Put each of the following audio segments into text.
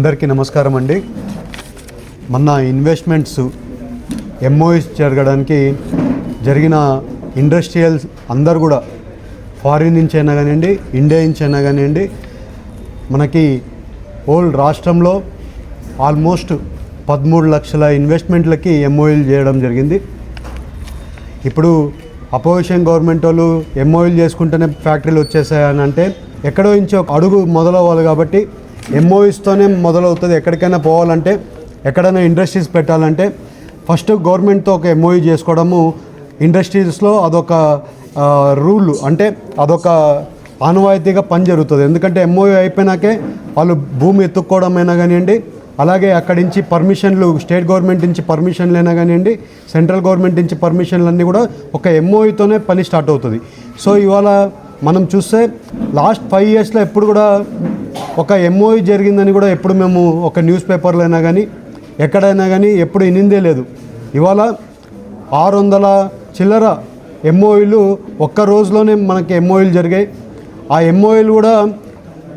అందరికీ నమస్కారం అండి. మొన్న ఇన్వెస్ట్మెంట్స్ ఎంఓఎస్ జరగడానికి జరిగిన ఇండస్ట్రియల్స్ అందరు కూడా ఫారిన్ నుంచి అయినా కానివ్వండి ఇండియా నుంచి అయినా కానివ్వండి మనకి ఓల్డ్ రాష్ట్రంలో ఆల్మోస్ట్ పదమూడు లక్షల ఇన్వెస్ట్మెంట్లకి ఎంఓఎల్ చేయడం జరిగింది. ఇప్పుడు అపోజిషన్ గవర్నమెంట్ వాళ్ళు ఎంఓఎల్ చేసుకుంటేనే ఫ్యాక్టరీలు వచ్చేసాయని అంటే ఎక్కడో నుంచి ఒక అడుగు మొదలవ్వాలి కాబట్టి ఎంఓఎస్తోనే మొదలవుతుంది. ఎక్కడికైనా పోవాలంటే ఎక్కడైనా ఇండస్ట్రీస్ పెట్టాలంటే ఫస్ట్ గవర్నమెంట్తో ఒక ఎంఓయూ చేసుకోవడము ఇండస్ట్రీస్లో అదొక రూల్ అంటే అదొక ఆనవాయితీగా పని జరుగుతుంది. ఎందుకంటే ఎంఓయూ అయిపోయినాకే వాళ్ళు భూమి ఎత్తుక్కోవడమైనా కానివ్వండి అలాగే అక్కడి నుంచి పర్మిషన్లు స్టేట్ గవర్నమెంట్ నుంచి పర్మిషన్లు అయినా కానివ్వండి సెంట్రల్ గవర్నమెంట్ నుంచి పర్మిషన్లు అన్నీ కూడా ఒక ఎంఓఈతోనే పని స్టార్ట్ అవుతుంది. సో ఇవాళ మనం చూస్తే లాస్ట్ ఫైవ్ ఇయర్స్లో ఎప్పుడు కూడా ఒక ఎంఓఈ జరిగిందని కూడా ఎప్పుడు మేము ఒక న్యూస్ పేపర్లో అయినా కానీ ఎక్కడైనా కానీ ఎప్పుడు ఇనిందే లేదు. ఇవాళ ఆరు వందల చిల్లర ఎంఓయూలు ఒక్క రోజులోనే మనకి ఎంఓయూలు జరిగాయి. ఆ ఎంఓయూలు కూడా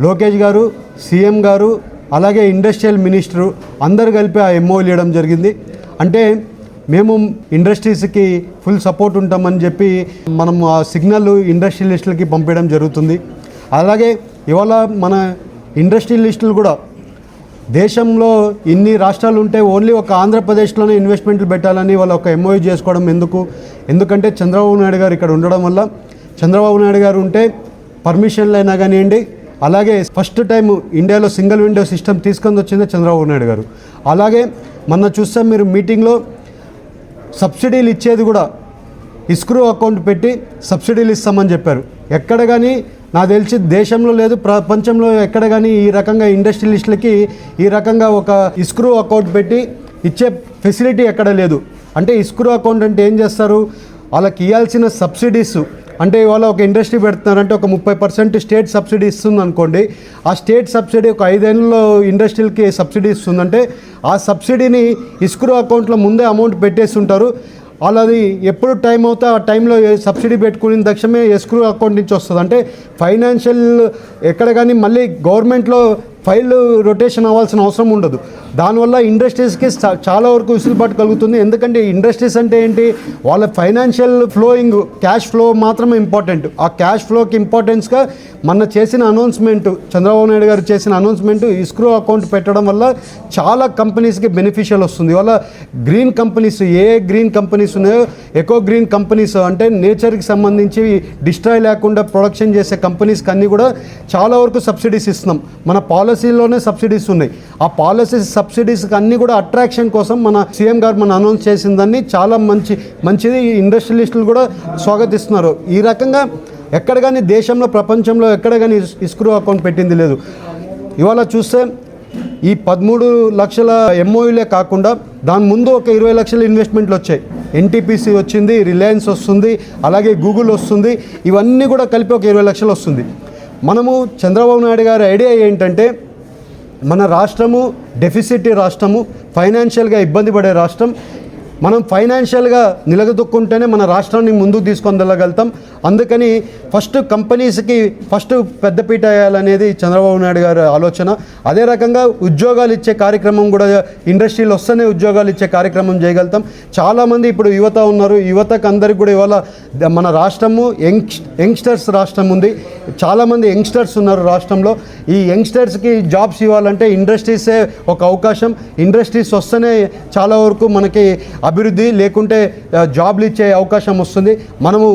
లోకేష్ గారు సీఎం గారు అలాగే ఇండస్ట్రియల్ మినిస్టరు అందరు కలిపి ఆ ఎంఓయూలు ఇవ్వడం జరిగింది. అంటే మేము ఇండస్ట్రీస్కి ఫుల్ సపోర్ట్ ఉంటామని చెప్పి మనం ఆ సిగ్నల్ ఇండస్ట్రియలిస్టులకి పంపించడం జరుగుతుంది. అలాగే ఇవాళ మన ఇండస్ట్రియలిస్టులు కూడా. దేశంలో ఇన్ని రాష్ట్రాలు ఉంటే ఓన్లీ ఒక ఆంధ్రప్రదేశ్లోనే ఇన్వెస్ట్మెంట్లు పెట్టాలని వాళ్ళు ఒక ఎంఓయూ చేసుకోవడం ఎందుకు? ఎందుకంటే చంద్రబాబు నాయుడు గారు ఇక్కడ ఉండడం వల్ల చంద్రబాబు నాయుడు గారు ఉంటే పర్మిషన్లు అయినా కానివ్వండి అలాగే ఫస్ట్ టైం ఇండియాలో సింగిల్ విండో సిస్టమ్ తీసుకొని వచ్చిందే చంద్రబాబు నాయుడు గారు. అలాగే మొన్న చూస్తే మీరు మీటింగ్లో సబ్సిడీలు ఇచ్చేది కూడా ఇస్క్రూ అకౌంట్ పెట్టి సబ్సిడీలు ఇస్తామని చెప్పారు. ఎక్కడ కానీ నాకు తెలిసి దేశంలో లేదు ప్రపంచంలో ఎక్కడ కానీ ఈ రకంగా ఇండస్ట్రియలిస్టులకి ఈ రకంగా ఒక ఇస్క్రూ అకౌంట్ పెట్టి ఇచ్చే ఫెసిలిటీ ఎక్కడ లేదు. అంటే ఇస్క్రూ అకౌంట్ అంటే ఏం చేస్తారు? వాళ్ళకి ఇవ్వాల్సిన సబ్సిడీస్ అంటే ఇవాళ ఒక ఇండస్ట్రీ పెడుతున్నారంటే ఒక ముప్పై పర్సెంట్ స్టేట్ సబ్సిడీ ఇస్తుంది అనుకోండి. ఆ స్టేట్ సబ్సిడీ ఒక ఐదేళ్ళలో ఇండస్ట్రీలకి సబ్సిడీ ఇస్తుందంటే ఆ సబ్సిడీని ఇస్క్రూ అకౌంట్లో ముందే అమౌంట్ పెట్టేసి ఉంటారు వాళ్ళది ఎప్పుడు టైం అవుతా ఆ టైంలో సబ్సిడీ పెట్టుకుని తక్షణమే ఎస్క్రూ అకౌంట్ నుంచి వస్తుంది. అంటే ఫైనాన్షియల్ ఎక్కడ కానీ మళ్ళీ గవర్నమెంట్లో ఫైల్ రొటేషన్ అవ్వాల్సిన అవసరం ఉండదు. దానివల్ల ఇండస్ట్రీస్కి చాలా వరకు విసులుబాటు కలుగుతుంది. ఎందుకంటే ఇండస్ట్రీస్ అంటే ఏంటి? వాళ్ళ ఫైనాన్షియల్ ఫ్లోయింగ్ క్యాష్ ఫ్లో మాత్రమే ఇంపార్టెంట్. ఆ క్యాష్ ఫ్లోకి ఇంపార్టెన్స్గా మన చేసిన అనౌన్స్మెంట్ చంద్రబాబు నాయుడు గారు చేసిన అనౌన్స్మెంట్ ఇస్క్రో అకౌంట్ పెట్టడం వల్ల చాలా కంపెనీస్కి బెనిఫిషియల్ వస్తుంది. వాళ్ళ గ్రీన్ కంపెనీస్ ఏ గ్రీన్ కంపెనీస్ ఉన్నాయో ఎకో గ్రీన్ కంపెనీస్ అంటే నేచర్కి సంబంధించి డిస్ట్రాయ్ లేకుండా ప్రొడక్షన్ చేసే కంపెనీస్కి అన్నీ కూడా చాలా వరకు సబ్సిడీస్ ఇస్తున్నాం. మన పాలసీలోనే సబ్సిడీస్ ఉన్నాయి. ఆ పాలసీస్ సబ్సిడీస్కి అన్నీ కూడా అట్రాక్షన్ కోసం మన సీఎం గారు మన అనౌన్స్ చేసిందని చాలా మంచి మంచిది. ఇండస్ట్రియలిస్టులు కూడా స్వాగతిస్తున్నారు. ఈ రకంగా ఎక్కడ కానీ దేశంలో ప్రపంచంలో ఎక్కడ కానీ ఇస్క్రూ అకౌంట్ పెట్టింది లేదు. ఇవాళ చూస్తే ఈ పదమూడు లక్షల ఎంఓయూలే కాకుండా దాని ముందు ఒక ఇరవై లక్షల ఇన్వెస్ట్మెంట్లు వచ్చాయి. ఎన్టీపీసీ వచ్చింది రిలయన్స్ వస్తుంది అలాగే గూగుల్ వస్తుంది. ఇవన్నీ కూడా కలిపి ఒక ఇరవై లక్షలు వస్తుంది. మనము చంద్రబాబు నాయుడు గారి ఐడియా ఏంటంటే మన రాష్ట్రము డెఫిసిట్ రాష్ట్రము ఫైనాన్షియల్గా ఇబ్బంది పడే రాష్ట్రం మనం ఫైనాన్షియల్గా నిలగదొక్కుంటేనే మన రాష్ట్రాన్ని ముందుకు తీసుకొని వెళ్ళగలుగుతాం. అందుకని ఫస్ట్ కంపెనీస్కి ఫస్ట్ పెద్దపీట వేయాలనేది చంద్రబాబు నాయుడు గారి ఆలోచన. అదే రకంగా ఉద్యోగాలు ఇచ్చే కార్యక్రమం కూడా ఇండస్ట్రీలో వస్తేనే ఉద్యోగాలు ఇచ్చే కార్యక్రమం చేయగలుగుతాం. చాలామంది ఇప్పుడు యువత ఉన్నారు. యువతకు అందరికి కూడా ఇవాళ మన రాష్ట్రము యంగ్ యంగ్స్టర్స్ రాష్ట్రం ఉంది. చాలామంది యంగ్స్టర్స్ ఉన్నారు రాష్ట్రంలో. ఈ యంగ్స్టర్స్కి జాబ్స్ ఇవ్వాలంటే ఇండస్ట్రీసే ఒక అవకాశం. ఇండస్ట్రీస్ వస్తేనే చాలా వరకు మనకి అభివృద్ధి లేకుంటే జాబ్లు ఇచ్చే అవకాశం వస్తుంది. మనము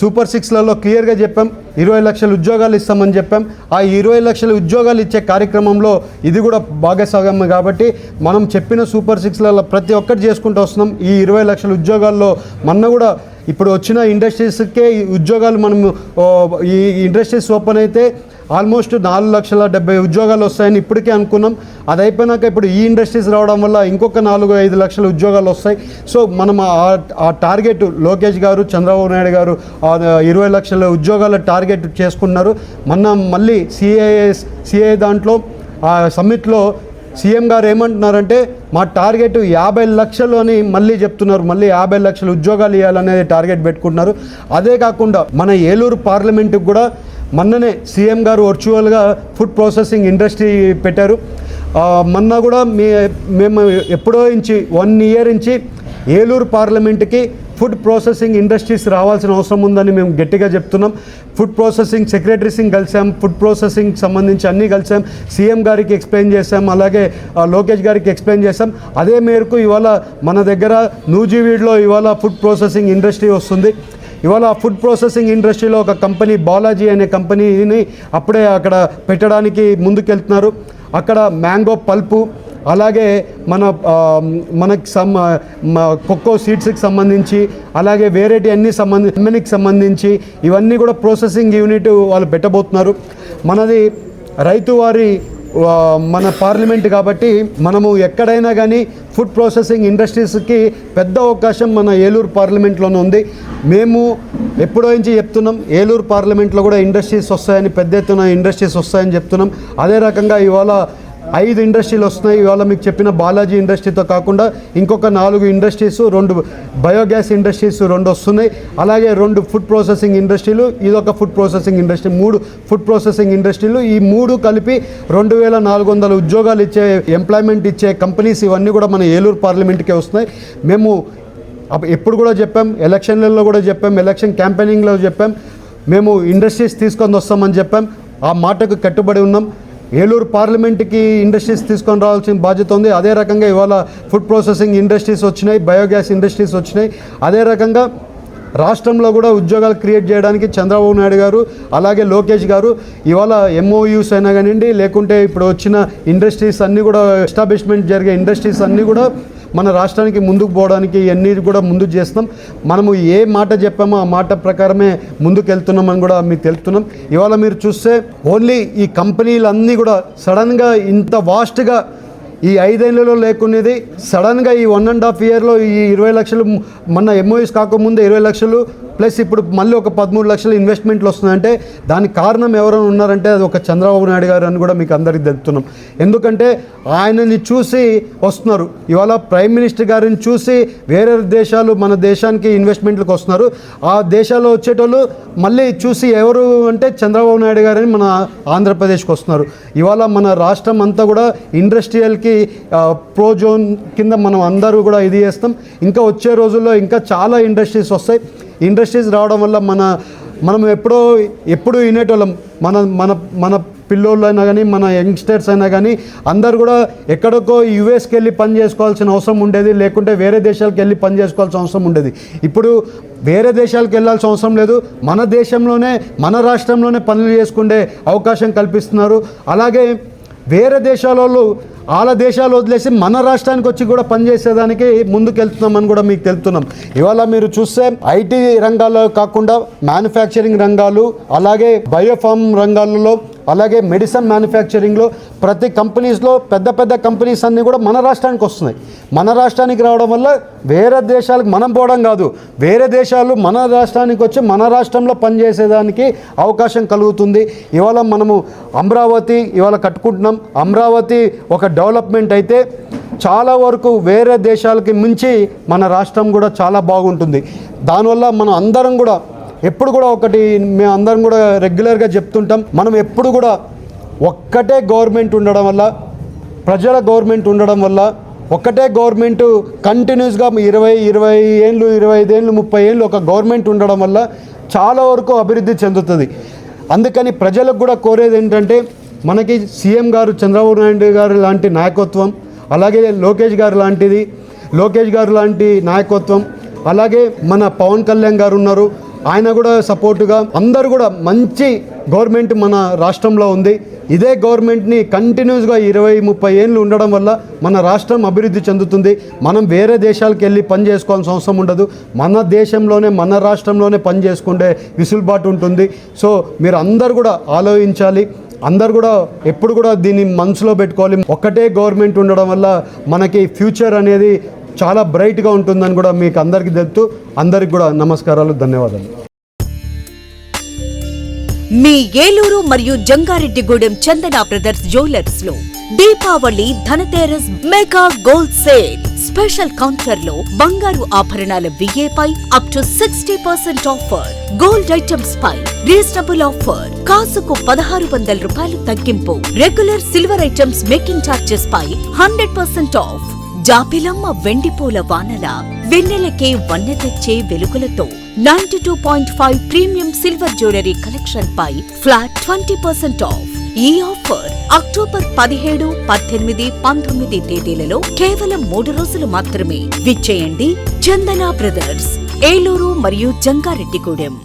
సూపర్ సిక్స్లలో క్లియర్గా చెప్పాం ఇరవై లక్షల ఉద్యోగాలు ఇస్తామని చెప్పాం. ఆ ఇరవై లక్షల ఉద్యోగాలు ఇచ్చే కార్యక్రమంలో ఇది కూడా భాగస్వామ్యం కాబట్టి మనం చెప్పిన సూపర్ సిక్స్లలో ప్రతి ఒక్కటి చేసుకుంటూ వస్తున్నాం. ఈ ఇరవై లక్షల ఉద్యోగాల్లో మొన్న కూడా ఇప్పుడు వచ్చిన ఇండస్ట్రీస్కే ఈ ఉద్యోగాలు మనము ఈ ఇండస్ట్రీస్ ఓపెన్ అయితే ఆల్మోస్ట్ నాలుగు లక్షల డెబ్బై ఉద్యోగాలు వస్తాయని ఇప్పటికే అనుకున్నాం. అది అయిపోయినాక ఇప్పుడు ఈ ఇండస్ట్రీస్ రావడం వల్ల ఇంకొక నాలుగు ఐదు లక్షల ఉద్యోగాలు వస్తాయి. సో మనం ఆ- టార్గెట్ లోకేష్ గారు చంద్రబాబు నాయుడు గారు ఇరవై లక్షల ఉద్యోగాల టార్గెట్ చేసుకున్నారు మొన్న మళ్ళీ సిఏ సిఏ దాంట్లో ఆ సమ్మిట్లో సీఎం గారు ఏమంటున్నారంటే మా టార్గెట్ యాభై లక్షలు అని మళ్ళీ చెప్తున్నారు. మళ్ళీ యాభై లక్షలు ఉద్యోగాలు ఇవ్వాలనేది టార్గెట్ పెట్టుకుంటున్నారు. అదే కాకుండా మన ఏలూరు పార్లమెంటుకు కూడా మొన్ననే సీఎం గారు వర్చువల్గా ఫుడ్ ప్రాసెసింగ్ ఇండస్ట్రీ పెట్టారు. మొన్న కూడా మే మేము ఎప్పుడో నుంచి వన్ ఇయర్ నుంచి ఏలూరు పార్లమెంట్కి ఫుడ్ ప్రాసెసింగ్ ఇండస్ట్రీస్ రావాల్సిన అవసరం ఉందని మేము గట్టిగా చెప్తున్నాం. ఫుడ్ ప్రాసెసింగ్ సెక్రటరీసింగ్ కలిసాం ఫుడ్ ప్రాసెసింగ్ సంబంధించి అన్నీ కలిసాం. సీఎం గారికి ఎక్స్ప్లెయిన్ చేసాం అలాగే లోకేష్ గారికి ఎక్స్ప్లెయిన్ చేసాం. అదే మేరకు ఇవాళ మన దగ్గర నూజివీడ్లో ఇవాళ ఫుడ్ ప్రాసెసింగ్ ఇండస్ట్రీ వస్తుంది. ఇవాళ ఫుడ్ ప్రాసెసింగ్ ఇండస్ట్రీలో ఒక కంపెనీ బాలాజీ అనే కంపెనీని అప్పుడే అక్కడ పెట్టడానికి ముందుకెళ్తున్నారు. అక్కడ మ్యాంగో పల్పు అలాగే మన మనకి సమ్ కొక్కో సీడ్స్కి సంబంధించి అలాగే వేరేటి అన్ని సంబంధించి కంపెనీకి సంబంధించి ఇవన్నీ కూడా ప్రాసెసింగ్ యూనిట్ వాళ్ళు పెట్టబోతున్నారు. మనది రైతు వారి మన పార్లమెంట్ కాబట్టి మనము ఎక్కడైనా కానీ ఫుడ్ ప్రాసెసింగ్ ఇండస్ట్రీస్కి పెద్ద అవకాశం మన ఏలూరు పార్లమెంట్లోనే ఉంది. మేము ఎప్పుడో నుంచి చెప్తున్నాం ఏలూరు పార్లమెంట్లో కూడా ఇండస్ట్రీస్ వస్తాయని పెద్ద ఎత్తున ఇండస్ట్రీస్ వస్తాయని చెప్తున్నాం. అదే రకంగా ఇవాళ ఐదు ఇండస్ట్రీలు వస్తున్నాయి. ఇవాళ మీకు చెప్పిన బాలాజీ ఇండస్ట్రీతో కాకుండా ఇంకొక నాలుగు ఇండస్ట్రీస్ రెండు బయోగ్యాస్ ఇండస్ట్రీస్ రెండు వస్తున్నాయి. అలాగే రెండు ఫుడ్ ప్రాసెసింగ్ ఇండస్ట్రీలు ఇదొక ఫుడ్ ప్రాసెసింగ్ ఇండస్ట్రీ మూడు ఫుడ్ ప్రాసెసింగ్ ఇండస్ట్రీలు. ఈ మూడు కలిపి రెండు వేల నాలుగు వందల ఉద్యోగాలు ఇచ్చే ఎంప్లాయ్మెంట్ ఇచ్చే కంపెనీస్ ఇవన్నీ కూడా మన ఏలూరు పార్లమెంట్కే వస్తున్నాయి. మేము ఎప్పుడు కూడా చెప్పాం ఎలక్షన్లలో కూడా చెప్పాం ఎలక్షన్ క్యాంపెయినింగ్లో చెప్పాం. మేము ఇండస్ట్రీస్ తీసుకొని వస్తామని చెప్పాం. ఆ మాటకు కట్టుబడి ఉన్నాం. ఏలూరు పార్లమెంట్కి ఇండస్ట్రీస్ తీసుకొని రావాల్సిన బాధ్యత ఉంది. అదే రకంగా ఇవాళ ఫుడ్ ప్రాసెసింగ్ ఇండస్ట్రీస్ వచ్చినాయి బయోగ్యాస్ ఇండస్ట్రీస్ వచ్చినాయి. అదే రకంగా రాష్ట్రంలో కూడా ఉద్యోగాలు క్రియేట్ చేయడానికి చంద్రబాబు నాయుడు గారు అలాగే లోకేష్ గారు ఇవాళ ఎంఓయూస్ అయినా కానివ్వండి లేకుంటే ఇప్పుడు వచ్చిన ఇండస్ట్రీస్ అన్నీ కూడా ఎస్టాబ్లిష్మెంట్ జరిగే ఇండస్ట్రీస్ అన్నీ కూడా మన రాష్ట్రానికి ముందుకు పోవడానికి ఇవన్నీ కూడా ముందుకు చేస్తాం మనము ఏ మాట చెప్పామో ఆ మాట ప్రకారమే ముందుకు వెళ్తున్నామని కూడా మీకు తెలుపుతున్నాం. ఇవాళ మీరు చూస్తే ఓన్లీ ఈ కంపెనీలన్నీ కూడా సడన్గా ఇంత వాస్ట్గా ఈ ఐదేళ్ళలో లేకునేది సడన్గా ఈ వన్ అండ్ హాఫ్ ఇయర్లో ఈ ఇరవై లక్షలు మన ఎంఓఎస్ కాకముందే ఇరవై లక్షలు ప్లస్ ఇప్పుడు మళ్ళీ ఒక పదమూడు లక్షలు ఇన్వెస్ట్మెంట్లు వస్తుందంటే దానికి కారణం ఎవరైనా ఉన్నారంటే అది ఒక చంద్రబాబు నాయుడు గారు అని కూడా మీకు అందరికీ తెలుపుతున్నాం. ఎందుకంటే ఆయనని చూసి వస్తున్నారు. ఇవాళ ప్రైమ్ మినిస్టర్ గారిని చూసి వేరే దేశాలు మన దేశానికి ఇన్వెస్ట్మెంట్లకు వస్తున్నారు. ఆ దేశాల్లో వచ్చేటోళ్ళు మళ్ళీ చూసి ఎవరు అంటే చంద్రబాబు నాయుడు గారని మన ఆంధ్రప్రదేశ్కి వస్తున్నారు. ఇవాళ మన రాష్ట్రం అంతా కూడా ఇండస్ట్రియల్కి ప్రో జోన్ కింద మనం అందరూ కూడా ఇది చేస్తాం. ఇంకా వచ్చే రోజుల్లో ఇంకా చాలా ఇండస్ట్రీస్ వస్తాయి. ఇండస్ట్రీస్ రావడం వల్ల మన మనం ఎప్పుడో ఎప్పుడు వినేటోళ్ళం. మన మన మన పిల్లోళ్ళు అయినా కానీ మన యంగ్స్టర్స్ అయినా కానీ అందరు కూడా ఎక్కడికో యుఎస్కి వెళ్ళి పని చేసుకోవాల్సిన అవసరం ఉండేది. లేకుంటే వేరే దేశాలకు వెళ్ళి పని చేసుకోవాల్సిన అవసరం ఉండేది. ఇప్పుడు వేరే దేశాలకు వెళ్ళాల్సిన అవసరం లేదు. మన దేశంలోనే మన రాష్ట్రంలోనే పనులు చేసుకునే అవకాశం కల్పిస్తున్నారు. అలాగే వేరే దేశాల వాళ్ళ దేశాలు వదిలేసి మన రాష్ట్రానికి వచ్చి కూడా పనిచేసేదానికి ముందుకెళ్తున్నామని కూడా మీకు తెలుపుతున్నాం. ఇవాళ మీరు చూస్తే ఐటీ రంగాల్లో కాకుండా మ్యానుఫ్యాక్చరింగ్ రంగాలు అలాగే బయోఫామ్ రంగాలలో అలాగే మెడిసిన్ మ్యానుఫ్యాక్చరింగ్లో ప్రతి కంపెనీస్లో పెద్ద పెద్ద కంపెనీస్ అన్నీ కూడా మన రాష్ట్రానికి వస్తున్నాయి. మన రాష్ట్రానికి రావడం వల్ల వేరే దేశాలకు మనం పోవడం కాదు వేరే దేశాలు మన రాష్ట్రానికి వచ్చి మన రాష్ట్రంలో పనిచేసేదానికి అవకాశం కలుగుతుంది. ఇవాళ మనము అమరావతి ఇవాళ కట్టుకుంటున్నాం. అమరావతి ఒక డెవలప్మెంట్ అయితే చాలా వరకు వేరే దేశాలకి మించి మన రాష్ట్రం కూడా చాలా బాగుంటుంది. దానివల్ల మనం అందరం కూడా ఎప్పుడు కూడా ఒకటి మేము అందరం కూడా రెగ్యులర్గా చెప్తుంటాం. మనం ఎప్పుడు కూడా ఒక్కటే గవర్నమెంట్ ఉండడం వల్ల ప్రజల గవర్నమెంట్ ఉండడం వల్ల ఒక్కటే గవర్నమెంట్ కంటిన్యూస్గా ఇరవై ఇరవై ఏళ్ళు ఇరవై ఐదేళ్ళు ముప్పై ఏళ్ళు ఒక గవర్నమెంట్ ఉండడం వల్ల చాలా వరకు అభివృద్ధి చెందుతుంది. అందుకని ప్రజలకు కూడా కోరేది ఏంటంటే మనకి సీఎం గారు చంద్రబాబు నాయుడు గారు లాంటి నాయకత్వం అలాగే లోకేష్ గారు లాంటిది లోకేష్ గారు లాంటి నాయకత్వం అలాగే మన పవన్ కళ్యాణ్ గారు ఉన్నారు. ఆయన కూడా సపోర్టుగా అందరూ కూడా మంచి గవర్నమెంట్ మన రాష్ట్రంలో ఉంది. ఇదే గవర్నమెంట్ని కంటిన్యూస్గా ఇరవై ముప్పై ఏళ్ళు ఉండడం వల్ల మన రాష్ట్రం అభివృద్ధి చెందుతుంది. మనం వేరే దేశాలకు వెళ్ళి పని చేసుకోవాల్సిన అవసరం ఉండదు. మన దేశంలోనే మన రాష్ట్రంలోనే పని చేసుకుంటే విసులుబాటు ఉంటుంది. సో మీరు అందరు కూడా ఆలోచించాలి. అందరు కూడా ఎప్పుడు కూడా దీన్ని మనసులో పెట్టుకోవాలి. ఒక్కటే గవర్నమెంట్ ఉండడం వల్ల మనకి ఫ్యూచర్ అనేది చాలా బ్రైట్గా ఉంటుందని కూడా మీకు అందరికీ తెలుపుతూ అందరికి కూడా నమస్కారాలు ధన్యవాదాలు. మీ ఏలూరు మరియు Jangareddygudem Chandana brothers జ్యువెలర్స్లో Deepavali Dhanteras mega gold sale. Special కౌంటర్లో బంగారు ఆభరణాల విఏపై up to sixty percent offer gold items pi reasonable offer కాసుకు పదహారు వందల రూపాయలు తగ్గింపు. Regular silver items making charges పై హండ్రెడ్ పర్సెంట్ ఆఫ్ జాపిలమ్మ వెండిపూల వానల వెన్నెలకే వన్నె తెచ్చే వెలుగులతో ninety two point five premium silver jewellery collection పై ఫ్లాట్ ట్వంటీ పర్సెంట్ ఆఫ్. ఈ ఆఫర్ అక్టోబర్ పదిహేడు పద్దెనిమిది పంతొమ్మిది తేదీలలో కేవలం మూడు రోజులు మాత్రమే. విచ్చేయండి చందన బ్రదర్స్ ఏలూరు మరియు జంగారెడ్డిగూడెం.